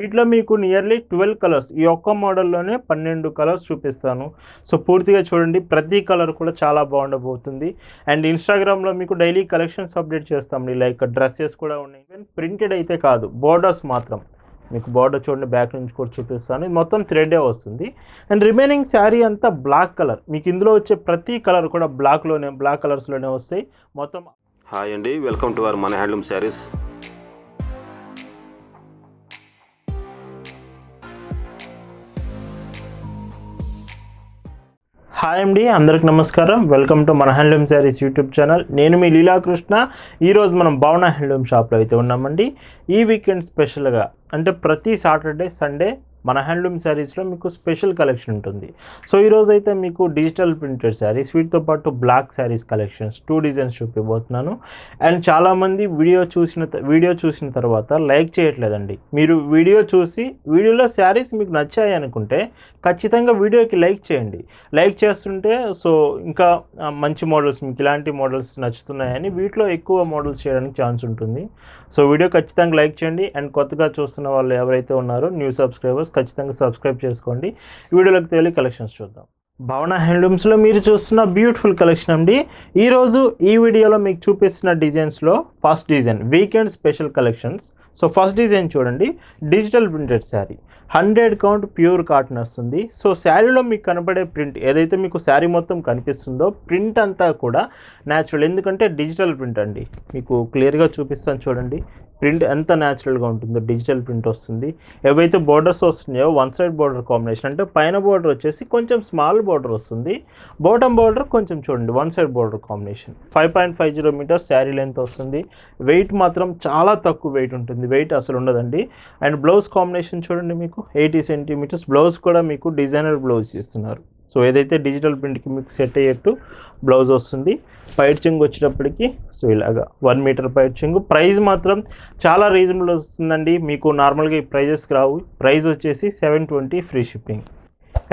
వీటిలో మీకు nearly twelve colours ఈ ఒక్క మోడల్లోనే పన్నెండు కలర్స్ చూపిస్తాను. సో పూర్తిగా చూడండి. ప్రతి కలర్ కూడా చాలా బాగుండబోతుంది. అండ్ ఇన్స్టాగ్రామ్లో మీకు డైలీ కలెక్షన్స్ అప్డేట్ చేస్తామండి. లైక్ డ్రెస్సెస్ కూడా ఉన్నాయి. ఈవెన్ ప్రింటెడ్ అయితే కాదు. బోర్డర్స్ మాత్రం. మీకు బార్డర్ చూడండి. బ్యాక్ నుంచి కూడా చూపిస్తాను. ఇది మొత్తం థ్రెడే వస్తుంది. అండ్ రిమైనింగ్ శారీ అంతా బ్లాక్ కలర్ మీకు ఇందులో వచ్చే ప్రతి కలర్ కూడా బ్లాక్లోనే బ్లాక్ కలర్స్లోనే వస్తాయి. మొత్తం హాయ్ అండి. వెల్కమ్ టు అవర్ మన హ్యాండ్లూమ్ శారీస్ హాయ్ అండి అందరికి నమస్కారం. వెల్కమ్ టు మన హ్యాండ్లూమ్ శారీస్ యూట్యూబ్ ఛానల్ నేను మీ లీలాకృష్ణ. ఈరోజు మనం భావన హ్యాండ్లూమ్ షాప్లో అయితే ఉన్నామండి. ఈ వీకెండ్ స్పెషల్గా అంటే ప్రతి సాటర్డే సండే మన హ్యాండ్లూమ్ శారీస్లో మీకు స్పెషల్ కలెక్షన్ ఉంటుంది. సో ఈరోజు అయితే మీకు డిజిటల్ ప్రింటెడ్ శారీస్ వీటితో పాటు block saris collections two designs చూపిపోతున్నాను and చాలామంది వీడియో చూసిన వీడియో చూసిన తర్వాత లైక్ చేయట్లేదండి. మీరు వీడియో చూసి వీడియోలో శారీస్ మీకు నచ్చాయి అనుకుంటే ఖచ్చితంగా వీడియోకి లైక్ చేయండి. లైక్ చేస్తుంటే సో ఇంకా మంచి మోడల్స్ మీకు ఇలాంటి మోడల్స్ నచ్చుతున్నాయని వీటిలో ఎక్కువ మోడల్స్ చేయడానికి ఛాన్స్ ఉంటుంది. సో వీడియో ఖచ్చితంగా లైక్ చేయండి. అండ్ కొత్తగా చూస్తున్న వాళ్ళు ఎవరైతే ఉన్నారో న్యూ సబ్స్క్రైబర్స్ ఖచ్చితంగా సబ్స్క్రైబ్ చేసుకోండి. వీడియోలోకి తేలి కలెక్షన్స్ చూద్దాం. భవన హ్యాండ్లూమ్స్లో మీరు చూస్తున్న బ్యూటిఫుల్ కలెక్షన్ అండి. ఈరోజు ఈ వీడియోలో మీకు చూపిస్తున్న డిజైన్స్లో first design weekend special collections. So first design చూడండి. Digital printed sari. Hundred count pure cotton వస్తుంది. సో శారీలో మీకు కనబడే ప్రింట్ ఏదైతే మీకు శారీ మొత్తం కనిపిస్తుందో ప్రింట్ అంతా కూడా న్యాచురల్. ఎందుకంటే డిజిటల్ ప్రింట్ అండి. మీకు క్లియర్గా చూపిస్తాను చూడండి. ప్రింట్ ఎంత న్యాచురల్గా ఉంటుందో డిజిటల్ ప్రింట్ వస్తుంది. ఏవైతే బోర్డర్స్ వస్తున్నాయో వన్ సైడ్ బోర్డర్ కాంబినేషన్ అంటే పైన బోర్డర్ వచ్చేసి కొంచెం స్మాల్ బోర్డర్ వస్తుంది. బాటమ్ బోర్డర్ కొంచెం చూడండి one side border combination. Five point five zero meters sari length వస్తుంది. వెయిట్ మాత్రం చాలా తక్కువ వెయిట్ ఉంటుంది. వెయిట్ అసలు ఉండదండి. అండ్ బ్లౌజ్ కాంబినేషన్ చూడండి మీకు ఎయిటీ సెంటీమీటర్స్ బ్లౌజ్ కూడా మీకు డిజైనర్ బ్లౌజ్ ఇస్తున్నారు సో ఏదైతే డిజిటల్ ప్రింట్కి మీకు సెట్ అయ్యేట్టు బ్లౌజ్ వస్తుంది పైట్ చెంగు వచ్చేటప్పటికి సో ఇలాగా వన్ మీటర్ పైట్ చెంగు. ప్రైస్ మాత్రం చాలా రీజనబుల్ వస్తుందండి. మీకు నార్మల్గా ఈ ప్రైజెస్కి రావు. ప్రైస్ వచ్చేసి seven twenty free shipping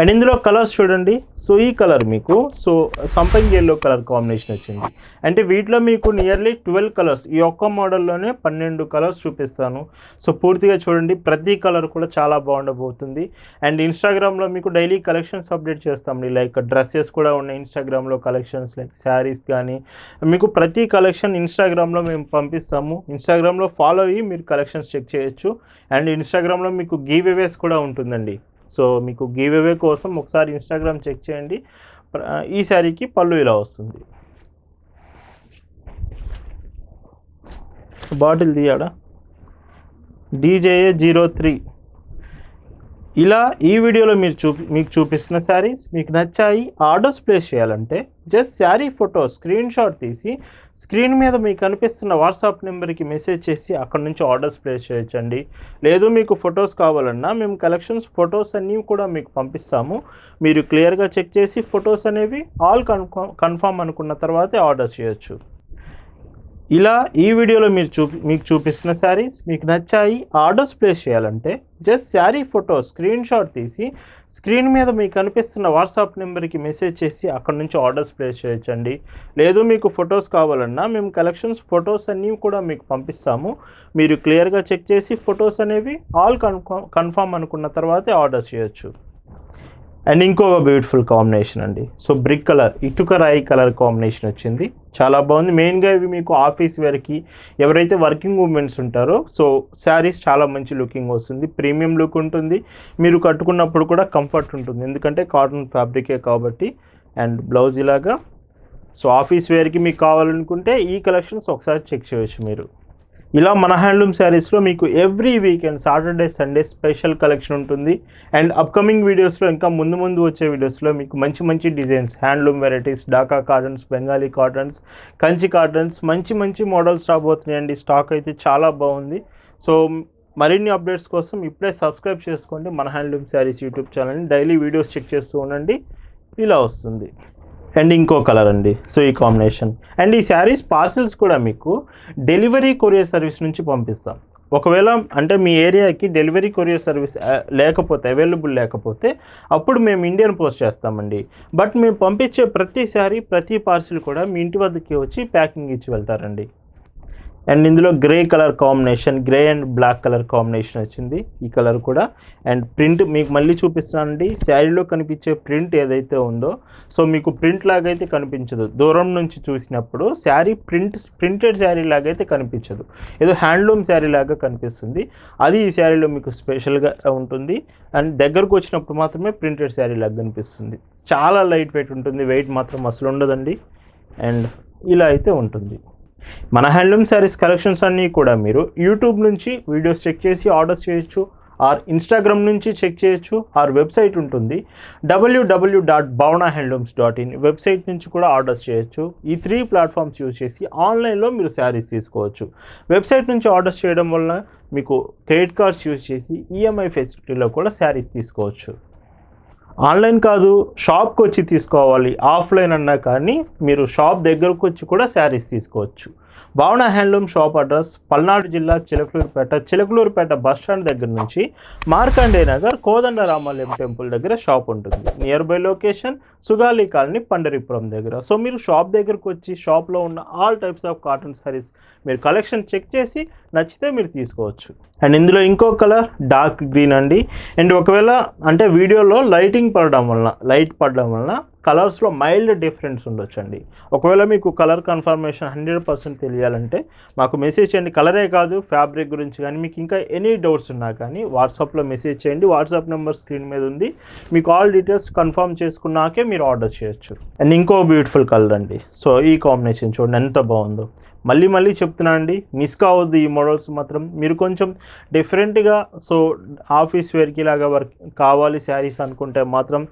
and ఇందులో కలర్స్ చూడండి. సో ఈ కలర్ మీకు సో సంపంగి ఎల్లో కలర్ కాంబినేషన్ వచ్చింది. అంటే వీటిలో మీకు నియర్లీ ట్వెల్వ్ కలర్స్ ఈ ఒక్క మోడల్లోనే పన్నెండు కలర్స్ చూపిస్తాను. సో పూర్తిగా చూడండి. ప్రతి కలర్ కూడా చాలా బాగుండబోతుంది. అండ్ ఇన్స్టాగ్రామ్లో మీకు డైలీ కలెక్షన్స్ అప్డేట్ చేస్తామండి. లైక్ డ్రెస్సెస్ కూడా ఉన్నాయి ఇన్స్టాగ్రామ్లో కలెక్షన్స్ లైక్ శారీస్ కానీ. మీకు ప్రతి కలెక్షన్ ఇన్స్టాగ్రామ్లో మేము పంపిస్తాము. ఇన్స్టాగ్రామ్లో ఫాలో అయ్యి మీరు కలెక్షన్స్ చెక్ చేయొచ్చు. అండ్ ఇన్స్టాగ్రామ్లో మీకు గీవ్ అవేస్ కూడా ఉంటుందండి. సో మీకు గివ్ అవే కోసం ఒకసారి ఇన్స్టాగ్రామ్ చెక్ చేయండి. ఈ శారీకి పళ్ళు ఇలా వస్తుంది. బాటిల్ తీయాడా D J A zero three ఇలా ఈ వీడియోలో మీరు చూపి మీకు చూపిస్తున్న శారీస్ మీకు నచ్చాయి ఆర్డర్స్ ప్లేస్ చేయాలంటే just sari photo screen shot తీసి స్క్రీన్ మీద మీకు కనిపిస్తున్న వాట్సాప్ నెంబర్కి మెసేజ్ చేసి అక్కడ నుంచి ఆర్డర్స్ ప్లేస్ చేయొచ్చండి. లేదు మీకు ఫొటోస్ కావాలన్నా మేము కలెక్షన్స్ ఫొటోస్ అన్నీ కూడా మీకు పంపిస్తాము. మీరు క్లియర్గా చెక్ చేసి ఫొటోస్ అనేవి ఆల్ కన్ఫామ్ కన్ఫామ్ అనుకున్న తర్వాతే ఆర్డర్స్ చేయొచ్చు. ఇలా ఈ వీడియోలో మీరు చూపి మీకు చూపిస్తున్న శారీస్ మీకు నచ్చాయి ఆర్డర్స్ ప్లేస్ చేయాలంటే just sari photo screen shot తీసి స్క్రీన్ మీద మీకు కనిపిస్తున్న వాట్సాప్ నెంబర్కి మెసేజ్ చేసి అక్కడ నుంచి ఆర్డర్స్ ప్లేస్ చేయొచ్చండి. లేదు మీకు ఫొటోస్ కావాలన్నా మేము కలెక్షన్స్ ఫొటోస్ అన్నీ కూడా మీకు పంపిస్తాము. మీరు క్లియర్గా చెక్ చేసి ఫొటోస్ అనేవి ఆల్ కన్ఫామ్ కన్ఫామ్ అనుకున్న తర్వాతే ఆర్డర్స్ చేయొచ్చు. అండ్ ఇంకొక బ్యూటిఫుల్ కాంబినేషన్ అండి. సో బ్రిక్ కలర్ ఇటుక రాయి కలర్ కాంబినేషన్ వచ్చింది. చాలా బాగుంది. మెయిన్గా ఇవి మీకు ఆఫీస్ వేర్కి ఎవరైతే వర్కింగ్ ఉమెన్స్ ఉంటారో సో శారీస్ చాలా మంచి లుకింగ్ వస్తుంది. ప్రీమియం లుక్ ఉంటుంది. మీరు కట్టుకున్నప్పుడు కూడా కంఫర్ట్ ఉంటుంది. ఎందుకంటే కాటన్ ఫ్యాబ్రికే కాబట్టి అండ్ బ్లౌజ్ ఇలాగా. సో ఆఫీస్ వేర్కి మీకు కావాలనుకుంటే ఈ కలెక్షన్స్ ఒకసారి చెక్ చేయొచ్చు మీరు. ఇలా మన హ్యాండ్లూమ్ శారీస్లో మీకు every weekend Saturday Sunday special collection ఉంటుంది. అండ్ అప్కమింగ్ వీడియోస్లో ఇంకా ముందు ముందు వచ్చే వీడియోస్లో మీకు మంచి మంచి designs handloom varieties Dhaka cottons Bengali cottons Kanchi cottons మంచి మంచి మోడల్స్ రాబోతున్నాయండి. స్టాక్ అయితే చాలా బాగుంది. సో మరిన్ని అప్డేట్స్ కోసం ఇప్పుడే సబ్స్క్రైబ్ చేసుకోండి మన హ్యాండ్లూమ్ శారీస్ యూట్యూబ్ ఛానల్ని. డైలీ వీడియోస్ చెక్ చేస్తూ ఉండండి. ఇలా వస్తుంది. అండ్ ఇంకో కలర్ అండి సో ఈ కాంబినేషన్. అండ్ ఈ శారీస్ పార్సిల్స్ కూడా మీకు డెలివరీ కొరియర్ సర్వీస్ నుంచి పంపిస్తాం. ఒకవేళ అంటే మీ ఏరియాకి డెలివరీ కొరియర్ సర్వీస్ లేకపోతే అవైలబుల్ లేకపోతే అప్పుడు మేము ఇండియన్ పోస్ట్ చేస్తామండి. బట్ మేము పంపించే ప్రతి శారీ ప్రతి పార్సిల్ కూడా మీ ఇంటి వద్దకి వచ్చి ప్యాకింగ్ ఇచ్చి వెళ్తారండి. అండ్ ఇందులో grey colour combination grey and black colour combination వచ్చింది. ఈ కలర్ కూడా. అండ్ ప్రింట్ మీకు మళ్ళీ చూపిస్తానండి. శారీలో కనిపించే ప్రింట్ ఏదైతే ఉందో సో మీకు ప్రింట్ లాగైతే కనిపించదు. దూరం నుంచి చూసినప్పుడు శారీ ప్రింట్ ప్రింటెడ్ శారీ లాగైతే కనిపించదు. ఏదో హ్యాండ్లూమ్ శారీ లాగా కనిపిస్తుంది. అది ఈ శారీలో మీకు స్పెషల్గా ఉంటుంది. అండ్ దగ్గరకు వచ్చినప్పుడు మాత్రమే ప్రింటెడ్ శారీ లాగా కనిపిస్తుంది. చాలా లైట్ వెయిట్ ఉంటుంది. వెయిట్ మాత్రం అసలు ఉండదండి. అండ్ ఇలా అయితే ఉంటుంది. మన హ్యాండ్లూమ్ శారీస్ కలెక్షన్స్ అన్నీ కూడా మీరు యూట్యూబ్ నుంచి వీడియోస్ చెక్ చేసి ఆర్డర్స్ చేయొచ్చు. ఆర్ ఇన్స్టాగ్రామ్ నుంచి చెక్ చేయొచ్చు. ఆర్ వెబ్సైట్ ఉంటుంది. W W dot Bhavana handlooms dot in website నుంచి కూడా ఆర్డర్స్ చేయొచ్చు. ఈ త్రీ ప్లాట్ఫామ్స్ యూజ్ చేసి ఆన్లైన్లో మీరు శారీస్ తీసుకోవచ్చు. వెబ్సైట్ నుంచి ఆర్డర్స్ చేయడం వల్ల మీకు క్రెడిట్ కార్డ్స్ యూజ్ చేసి ఈఎంఐ ఫెసిలిటీలో కూడా శారీస్ తీసుకోవచ్చు. ఆన్లైన్ కాదు షాప్కి వచ్చి తీసుకోవాలి. ఆఫ్లైన్ అన్నా కానీ మీరు షాప్ దగ్గరకు వచ్చి కూడా శారీస్ తీసుకోవచ్చు. భావన హ్యాండ్లూమ్ షాప్ అడ్రస్ పల్నాడు జిల్లా చిలకలూరుపేట చిలకలూరుపేట బస్ స్టాండ్ దగ్గర నుంచి మార్కండే నగర్ కోదండ రామాలయం టెంపుల్ దగ్గర షాప్ ఉంటుంది. Near by location Sugali colony Pandaripuram దగ్గర. సో మీరు షాప్ దగ్గరకు వచ్చి షాప్లో ఉన్న all types of cotton saris మీరు కలెక్షన్ చెక్ చేసి నచ్చితే మీరు తీసుకోవచ్చు. అండ్ ఇందులో ఇంకో కలర్ డార్క్ గ్రీన్ అండి. అండ్ ఒకవేళ అంటే వీడియోలో లైటింగ్ పడడం వలన లైట్ పడడం వలన కలర్స్లో మైల్డ్ డిఫరెన్స్ ఉండొచ్చండి. ఒకవేళ మీకు కలర్ కన్ఫర్మేషన్ హండ్రెడ్ పర్సెంట్ తెలియాలంటే మాకు మెసేజ్ చేయండి. కలరే కాదు ఫ్యాబ్రిక్ గురించి కానీ మీకు ఇంకా ఎనీ డౌట్స్ ఉన్నా కానీ వాట్సాప్లో మెసేజ్ చేయండి. వాట్సాప్ నెంబర్ స్క్రీన్ మీద ఉంది. మీకు ఆల్ డీటెయిల్స్ కన్ఫర్మ్ చేసుకున్నాకే మీరు ఆర్డర్ చేయొచ్చు. అండ్ ఇంకో బ్యూటిఫుల్ కలర్ అండి. సో ఈ కాంబినేషన్ చూడండి ఎంత బాగుందో. మళ్ళీ మళ్ళీ చెప్తున్నా అండి మిస్ కావద్దు ఈ మోడల్స్ మాత్రం. మీరు కొంచెం డిఫరెంట్గా సో ఆఫీస్ వేర్కి లాగా వర్క్ కావాలి శారీస్ అనుకుంటే మాత్రం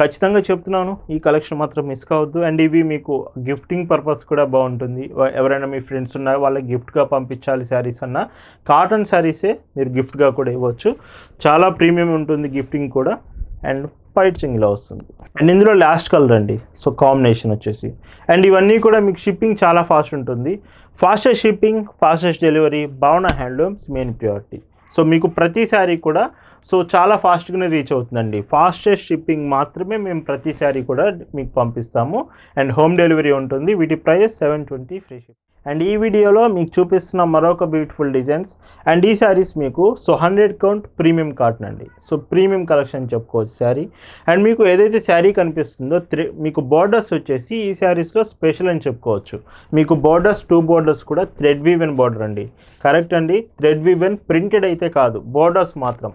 ఖచ్చితంగా చెప్తున్నాను ఈ కలెక్షన్ మాత్రం మిస్ కావద్దు. అండ్ ఇవి మీకు గిఫ్టింగ్ పర్పస్ కూడా బాగుంటుంది. ఎవరైనా మీ ఫ్రెండ్స్ ఉన్నా వాళ్ళకి గిఫ్ట్గా పంపించాలి శారీస్ అన్న కాటన్ శారీసే మీరు గిఫ్ట్గా కూడా ఇవ్వచ్చు. చాలా ప్రీమియం ఉంటుంది గిఫ్టింగ్ కూడా. అండ్ పైచింగ్ ఇలా వస్తుంది. అండ్ ఇందులో లాస్ట్ కలర్ అండి. సో కాంబినేషన్ వచ్చేసి. అండ్ ఇవన్నీ కూడా మీకు షిప్పింగ్ చాలా ఫాస్ట్ ఉంటుంది. Fastest shipping fastest delivery Bhavana handlooms main priority. So మీకు ప్రతి శారీ కూడా సో చాలా ఫాస్ట్గానే రీచ్ అవుతుందండి. ఫాస్టెస్ట్ షిప్పింగ్ మాత్రమే మేము ప్రతి శారీ కూడా మీకు పంపిస్తాము. అండ్ హోమ్ డెలివరీ ఉంటుంది. వీటి price seven twenty free ship. And ఈ వీడియోలో మీకు చూపిస్తున్న మరొక బ్యూటిఫుల్ డిజైన్స్ అండ్ ఈ శారీస్ మీకు so hundred count premium cotton అండి. సో ప్రీమియం కలెక్షన్ చెప్పుకోవచ్చు శారీ అండ్ మీకు ఏదైతే శారీ కనిపిస్తుందో త్రీ మీకు బార్డర్స్ వచ్చేసి ఈ శారీస్లో స్పెషల్ అని చెప్పుకోవచ్చు. మీకు బార్డర్స్ టూ బార్డర్స్ కూడా థ్రెడ్ వీవెన్ బార్డర్ అండి. కరెక్ట్ అండి? థ్రెడ్ వీవెన్ ప్రింటెడ్ అయితే కాదు. బార్డర్స్ మాత్రం.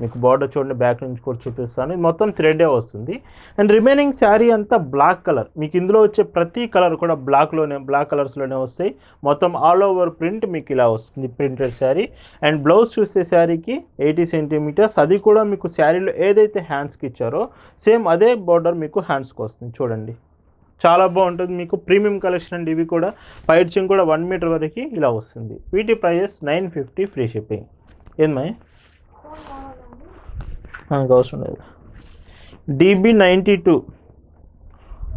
మీకు బార్డర్ చూడండి బ్యాక్ నుంచి కూడా చూపిస్తాను. ఇది మొత్తం థ్రెడే వస్తుంది. అండ్ రిమైనింగ్ శారీ అంతా బ్లాక్ కలర్ మీకు ఇందులో వచ్చే ప్రతి కలర్ కూడా బ్లాక్లోనే బ్లాక్ కలర్స్లోనే వస్తాయి. మొత్తం ఆల్ ఓవర్ ప్రింట్ మీకు ఇలా వస్తుంది ప్రింటెడ్ శారీ అండ్ బ్లౌజ్ చూసే శారీకి ఎయిటీ సెంటీమీటర్స్ అది కూడా మీకు శారీలో ఏదైతే హ్యాండ్స్కి ఇచ్చారో సేమ్ అదే బార్డర్ మీకు హ్యాండ్స్కి వస్తుంది. చూడండి. చాలా బాగుంటుంది మీకు. ప్రీమియం కలెక్షన్ అండి ఇవి కూడా. పైర్చింగ్ కూడా వన్ మీటర్ వరకు ఇలా వస్తుంది. వీటి prices nine fifty free shipping ఏందమ్మా నాకు అవసరం లేదు. డీబీ నైంటీ టూ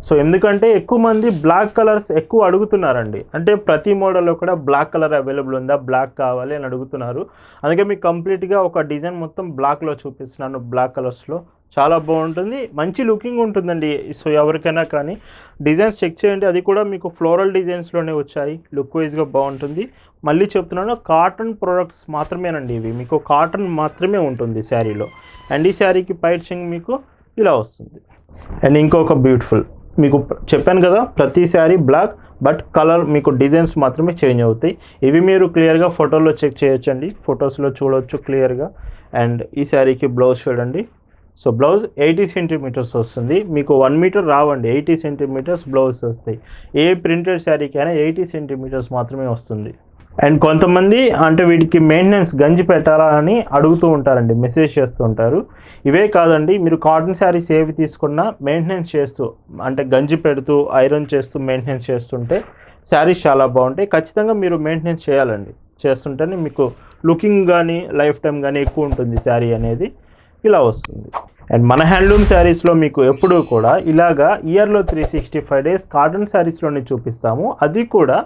సో ఎందుకంటే ఎక్కువ మంది బ్లాక్ కలర్స్ ఎక్కువ అడుగుతున్నారండి. అంటే ప్రతి మోడల్లో కూడా బ్లాక్ కలర్ అవైలబుల్ ఉందా? బ్లాక్ కావాలి అని అడుగుతున్నారు. అందుకే మీకు కంప్లీట్గా ఒక డిజైన్ మొత్తం బ్లాక్లో చూపిస్తున్నాను బ్లాక్ కలర్స్లో చాలా బాగుంటుంది. మంచి లుకింగ్ ఉంటుందండి. సో ఎవరికైనా కానీ డిజైన్స్ చెక్ చేయండి. అది కూడా మీకు ఫ్లోరల్ డిజైన్స్లోనే వచ్చాయి. లుక్ వైజ్గా బాగుంటుంది. మళ్ళీ చెప్తున్నాను కాటన్ ప్రొడక్ట్స్ మాత్రమేనండి ఇవి. మీకు కాటన్ మాత్రమే ఉంటుంది శారీలో. అండ్ ఈ శారీకి పైచింగ్ మీకు ఇలా వస్తుంది. అండ్ ఇంకొక బ్యూటిఫుల్ మీకు చెప్పాను కదా ప్రతి శారీ బ్లాక్ బట్ కలర్ మీకు డిజైన్స్ మాత్రమే చేంజ్ అవుతాయి. ఇవి మీరు క్లియర్గా ఫోటోలో చెక్ చేయొచ్చండి. ఫొటోస్లో చూడవచ్చు క్లియర్గా. అండ్ ఈ శారీకి బ్లౌజ్ చూడండి. సో బ్లౌజ్ ఎయిటీ సెంటీమీటర్స్ వస్తుంది. మీకు వన్ మీటర్ రావండి. ఎయిటీ సెంటీమీటర్స్ బ్లౌజ్ వస్తాయి. ఏ ప్రింటెడ్ శారీకైనా ఎయిటీ సెంటీమీటర్స్ మాత్రమే వస్తుంది. అండ్ కొంతమంది అంటే వీటికి మెయింటెనెన్స్ గంజి పెట్టాలా అని అడుగుతూ ఉంటారండి. మెసేజ్ చేస్తూ ఉంటారు. ఇవే కాదండి. మీరు కాటన్ శారీస్ ఏవి తీసుకున్నా మెయింటెనెన్స్ చేస్తూ అంటే గంజి పెడుతూ ఐరన్ చేస్తూ మెయింటెనెన్స్ చేస్తుంటే శారీస్ చాలా బాగుంటాయి. ఖచ్చితంగా మీరు మెయింటెనెన్స్ చేయాలండి. చేస్తుంటేనే మీకు లుకింగ్ కానీ లైఫ్ టైం కానీ ఎక్కువ ఉంటుంది శారీ అనేది. ఇలా వస్తుంది. అండ్ మన హ్యాండ్లూమ్ శారీస్లో మీకు ఎప్పుడూ కూడా ఇలాగా ఇయర్లో three sixty five days cotton శారీస్లోనే చూపిస్తాము. అది కూడా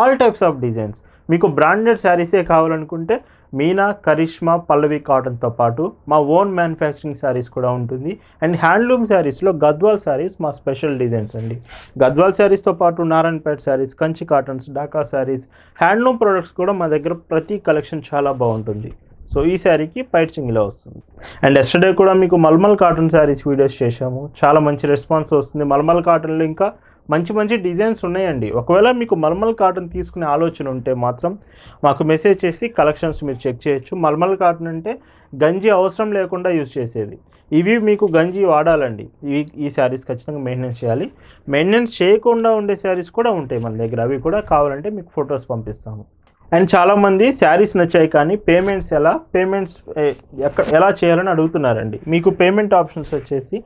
ఆల్ టైప్స్ ఆఫ్ డిజైన్స్ మీకు బ్రాండెడ్ శారీసే కావాలనుకుంటే మీనా కరిష్మా పల్లవి కాటన్తో పాటు మా ఓన్ మ్యానుఫ్యాక్చరింగ్ శారీస్ కూడా ఉంటుంది. అండ్ హ్యాండ్లూమ్ శారీస్లో గద్వాల్ శారీస్ మా స్పెషల్ డిజైన్స్ అండి. గద్వాల్ శారీస్తో పాటు Narayanpet saris Kanchi cottons Dhaka saris handloom products కూడా మా దగ్గర ప్రతి కలెక్షన్ చాలా బాగుంటుంది. సో ఈ శారీకి పైట్ చింగిలో వస్తుంది. అండ్ ఎస్టర్డే కూడా మీకు మల్మల్ కాటన్ శారీస్ వీడియోస్ చేశాము. చాలా మంచి రెస్పాన్స్ వస్తుంది. మల్మల్ కాటన్లో ఇంకా మంచి మంచి డిజైన్స్ ఉన్నాయండి. ఒకవేళ మీకు మల్మల్ కాటన్ తీసుకునే ఆలోచన ఉంటే మాత్రం మాకు మెసేజ్ చేసి కలెక్షన్స్ మీరు చెక్ చేయొచ్చు. మల్మల్ కాటన్ అంటే గంజి అవసరం లేకుండా యూజ్ చేసేది. ఇవి మీకు గంజి వాడాలండి. ఇవి ఈ శారీస్ ఖచ్చితంగా మెయింటెనెన్స్ చేయాలి. మెయింటెనెన్స్ చేయకుండా ఉండే శారీస్ కూడా ఉంటాయి మన దగ్గర. అవి కూడా కావాలంటే మీకు ఫొటోస్ పంపిస్తాము. అండ్ చాలామంది శారీస్ నచ్చాయి కానీ పేమెంట్స్ ఎలా? పేమెంట్స్ ఎక్కడ ఎలా చేయాలని అడుగుతున్నారండి. మీకు పేమెంట్ ఆప్షన్స్ వచ్చేసి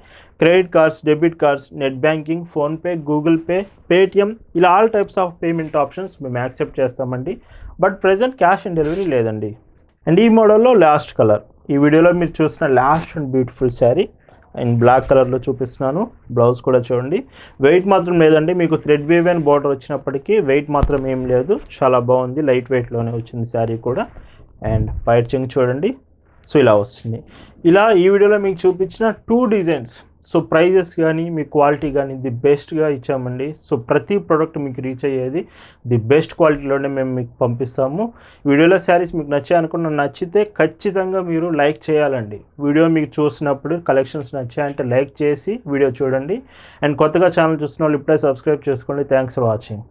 credit cards debit cards net banking PhonePe Google Pay Paytm ఇలా all types of payment options మేము యాక్సెప్ట్ చేస్తామండి. But present cash on delivery లేదండి. అండ్ ఈ మోడల్లో లాస్ట్ కలర్. ఈ వీడియోలో మీరు చూసిన last and beautiful sari. And black కలర్లో చూపిస్తున్నాను. బ్లౌజ్ కూడా చూడండి. వెయిట్ మాత్రం లేదండి. మీకు థ్రెడ్ వేవ్ అండ్ బార్డర్ వచ్చినప్పటికీ వెయిట్ మాత్రం ఏం లేదు. చాలా బాగుంది. లైట్ వెయిట్లోనే వచ్చింది శారీ కూడా. అండ్ పైర్చింగ్ చూడండి. సో ఇలా వస్తుంది. ఇలా ఈ వీడియోలో మీకు చూపించిన టూ డిజైన్స్ సో ప్రైజెస్ కానీ మీ క్వాలిటీ కానీ ది బెస్ట్గా ఇచ్చామండి. సో ప్రతి ప్రోడక్ట్ మీకు రీచ్ అయ్యేది ది బెస్ట్ క్వాలిటీలోనే మేము మీకు పంపిస్తాము. వీడియోలో శారీస్ మీకు నచ్చాయి అనుకున్న నచ్చితే ఖచ్చితంగా మీరు లైక్ చేయాలండి. వీడియో మీకు చూసినప్పుడు కలెక్షన్స్ నచ్చాయంటే లైక్ చేసి వీడియో చూడండి. అండ్ కొత్తగా ఛానల్ చూసిన వాళ్ళు ఇప్పుడే సబ్స్క్రైబ్ చేసుకోండి. Thanks for watching.